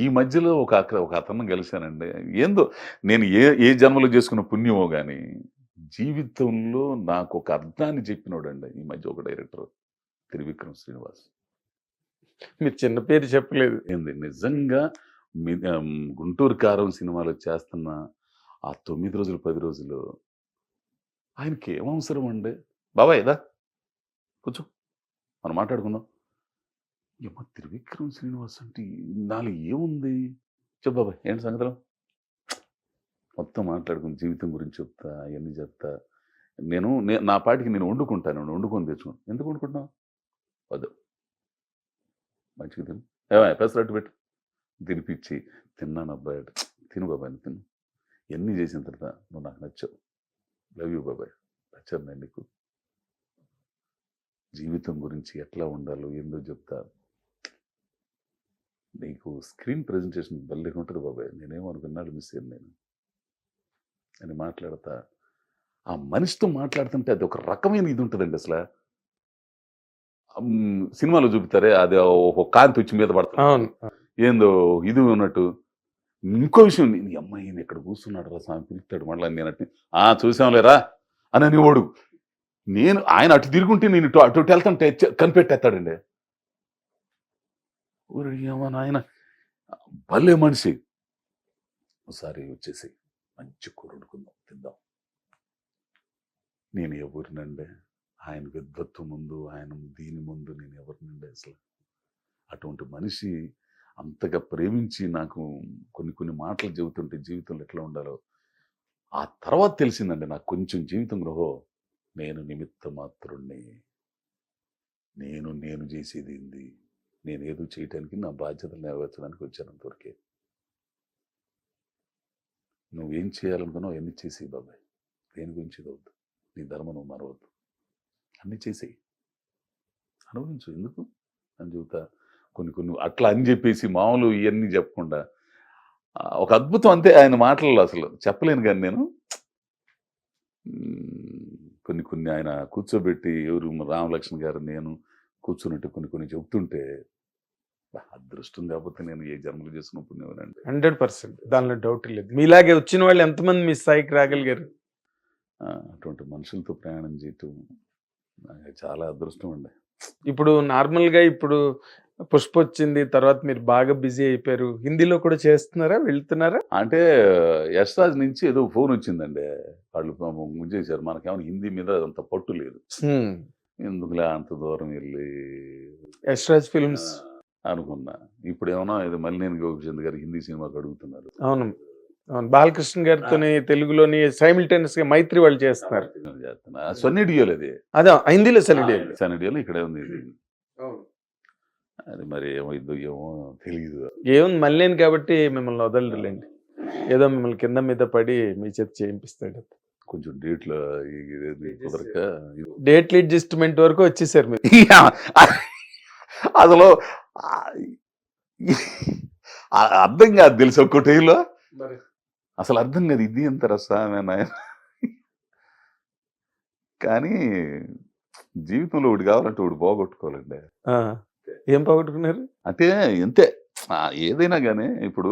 ఈ మధ్యలో ఒక ఒక అతను కలిశానండి ఏందో నేను ఏ ఏ జన్మలో చేసుకున్న పుణ్యమో కానీ జీవితంలో నాకు ఒక అర్థాన్ని చెప్పినోడండి ఈ మధ్య ఒక డైరెక్టర్ త్రివిక్రమ్ శ్రీనివాస్. మీరు చిన్న పేరు చెప్పలేదు. ఏంది? నిజంగా గుంటూరు కారం సినిమాలో చేస్తున్న ఆ తొమ్మిది రోజులు పది రోజులు ఆయనకి ఏం అవసరం అండి? బాబాయ్ దా. కూర్చో. మనం మాట్లాడుకుందాం. ఏమో త్రివిక్రమ్ శ్రీనివాస్ అంటే నాలో ఏముంది? చెప్పు బాబాయ్ ఏంటి సంగతులు? మొత్తం మాట్లాడుకుని జీవితం గురించి చెప్తా అవన్నీ చెప్తా. నేను నా పాటికి నేను వండుకుంటాను వండుకొని తెచ్చుకోను ఎందుకు వండుకుంటున్నావు? వద్దు. మంచిగా తిను. ఏమా పెసరట్టు పెట్టు. తినిపించి తిన్నాను అబ్బాయి తిను బాబాయ్ తిను. ఎన్ని చేసిన తర్వాత నువ్వు నాకు నచ్చావు. లవ్ యూ బాబాయ్. నచ్చాను నేను నీకు. జీవితం గురించి ఎట్లా ఉండాలో ఏందో చెప్తా. నీకు స్క్రీన్ ప్రజెంటేషన్ భలే ఉంటుంది బాబాయ్. నేనేమో అనుకున్నాడు మిస్ అయ్యాను నేను. అని మాట్లాడతా. ఆ మనిషితో మాట్లాడుతుంటే అది ఒక రకమైన ఇది ఉంటుందండి అసలు. సినిమాలో చూపుతారే అది ఒక కాంతి వచ్చి మీద అవును. ఏందో ఇది ఉన్నట్టు. ఇంకో విషయం నీ అమ్మాయి ఇక్కడ కూర్చున్నాడు రా స్వామి పిలుస్తాడు మళ్ళీ నేను అట్టు ఆ చూసాంలేరా అని అనేవాడు. నేను ఆయన అటు తిరుగుంటే నేను అటు ఇటు వెళ్తుంటే కనిపెట్టేస్తాడండి. ఊరేమో నాయన. భలే మనిషి. ఒకసారి వచ్చేసి మంచి కూర వండుకుందాం తిందాం. నేను ఎవరినండి ఆయన విద్వత్తు ముందు ఆయన దీని ముందు నేను ఎవరినండి అసలు. అటువంటి మనిషి అంతగా ప్రేమించి నాకు కొన్ని కొన్ని మాటలు చెబుతుంటే జీవితంలో ఎట్లా ఉండాలో ఆ తర్వాత తెలిసిందండి నాకు కొంచెం జీవితం గ్రహో నేను నిమిత్త మాత్రుణ్ణి నేను నేను చేసేది ఏంది? నేను ఏదో చేయటానికి నా బాధ్యతలు నెరవేర్చడానికి వచ్చాను అంతవరకే నువ్వేం చేయాలనుకున్నావు అన్ని చేసేయి బాబాయ్. దేని గురించి ఇదవద్దు నీ ధర్మం నువ్వు మరవద్దు. అన్ని చేసేయి. అనుభవించు. ఎందుకు? అని చెబుతా. కొన్ని కొన్ని అట్లా అని చెప్పేసి మామూలు ఇవన్నీ చెప్పకుండా. ఒక అద్భుతం అంతే ఆయన మాటల్లో అసలు. చెప్పలేను కానీ నేను. కొన్ని కొన్ని ఆయన కూర్చోబెట్టి ఎవరు? రామలక్ష్మణ్ గారు నేను కూర్చున్నట్టు కొన్ని కొన్ని చెప్తుంటే బా, అదృష్టం కాకపోతే నేను ఏ జన్మలు చేసుకున్న పుణ్యమనండి హండ్రెడ్ పర్సెంట్. దానిలో డౌట్ లేదు. మీలాగే వచ్చిన వాళ్ళు ఎంతమంది మీ స్థాయికి రాగలిగారు? అటువంటి మనుషులతో ప్రయాణం చేయటం చాలా అదృష్టం అండి. ఇప్పుడు నార్మల్గా ఇప్పుడు పుష్ప వచ్చింది తర్వాత మీరు బాగా బిజీ అయిపోయారు. హిందీలో కూడా చేస్తున్నారా? వెళ్తున్నారా? అంటే యశ్రాజ్ నుంచి ఏదో ఫోన్ వచ్చిందండి. వాళ్ళు ముంచేశారు మనకేమైనా హిందీ మీద అంత పట్టు లేదు. ఎందుకులే అంత దూరం వెళ్ళి? యశ్రాజ్ ఫిల్మ్స్. అనుకున్నా. ఇప్పుడు ఏమన్నా ఇది మల్లినేని గోపిచంద్ గారు హిందీ సినిమాకి అడుగుతున్నారు. అవును. అవును. బాలకృష్ణ గారితోని తెలుగులోని సైమిల్టేనియస్గా మైత్రి వాళ్ళు చేస్తున్నారు. చేస్తున్నా సొన్ని డియోలు అది అదే హిందీలో సెలెక్ట్ సన్ని డియోలు ఇక్కడే ఉంది ఇది. అది మరి ఏమో ఇద్దో ఏమో తెలియదు ఏముంది మళ్ళీ కాబట్టి మిమ్మల్ని వదలరులేండి ఏదో మిమ్మల్ని కింద మీద పడి మీ చేత చేయింపిస్తాడు. కొంచెం డేట్లు కుదరక డేట్ అడ్జస్ట్మెంట్ వరకు వచ్చేసారు మీరు. అసలు అర్థం కాదు తెలుసు ఒక్క టైంలో? అసలు అర్థం కాదు ఇది ఎంత రసాయన కానీ జీవితంలో ఒకటి కావాలంటే ఒకటి పోగొట్టుకోవాలండి. ఆ, ఏం పోగొట్టుకున్నారు? అంటే ఎంతే ఏదైనా కానీ ఇప్పుడు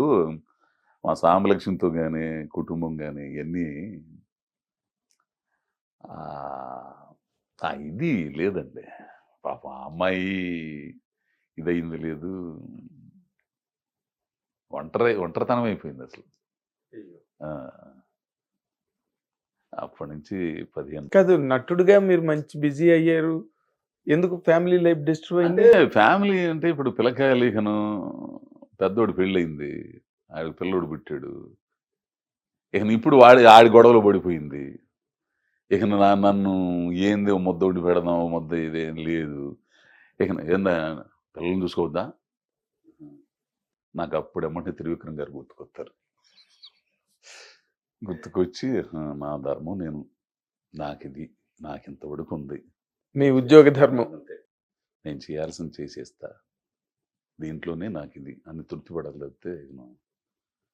మా సాంబలక్ష్మితో కానీ కుటుంబం కానీ ఇవన్నీ ఇది లేదండి. పాప అమ్మాయి ఇదయింది లేదు. ఒంటరి ఒంటరితనం అయిపోయింది అసలు. అప్పటి నుంచి పదిహేను కాదు నటుడుగా మీరు మంచి బిజీ అయ్యారు. ఎందుకు ఫ్యామిలీ లైఫ్ డిస్టర్బ్ అయింది? ఫ్యామిలీ అంటే ఇప్పుడు పిల్లకాయలు ఇకను పెద్దోడు పెళ్ళయింది. ఆడికి పిల్లోడు పుట్టాడు. ఇక ఇప్పుడు వాడి ఆడి గొడవలో పడిపోయింది. ఇక నా నన్ను ఏంది ఓ ముద్ద ఉండి పెడదాం ఓ ముద్ద ఇదేం లేదు. ఇక ఏందా పిల్లల్ని చూసుకోవద్దా? నాకు అప్పుడు ఎమ్మంటే త్రివిక్రమ్ గారు గుర్తుకొస్తారు గుర్తుకొచ్చి "ఆ, నా ధర్మం నేను నాకు ఇది నాకు ఇంతవరకు ఉంది. మీ ఉద్యోగ ధర్మం. నేను చేయాల్సింది చేసేస్తా. దీంట్లోనే నాకు ఇది అని తృప్తి పడగలిగితే